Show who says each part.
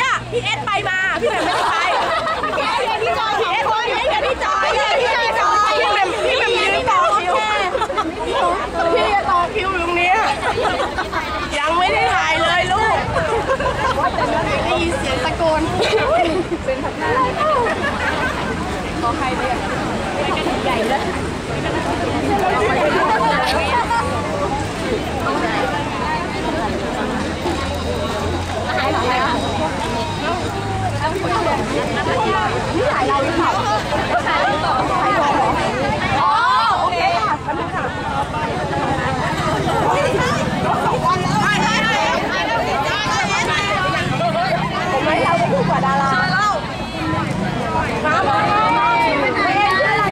Speaker 1: ี้ยพี่เอสไปมา พี่แหม่มไม่ได้ไปพี่เอสพี่จอยพี่เอสคนพี่เอสพี่จอยพี่จอยสองพี่แหม่มพี่แหม่มยืนต่อคิวพี่ต่อคิวอยู่ตรงนี้ยังไม่ได้ถ่ายเลยลูกได้ยินเสียงตะโกนเป็นทักหน้าขอให้ไปอะไปกันใหญ่เลย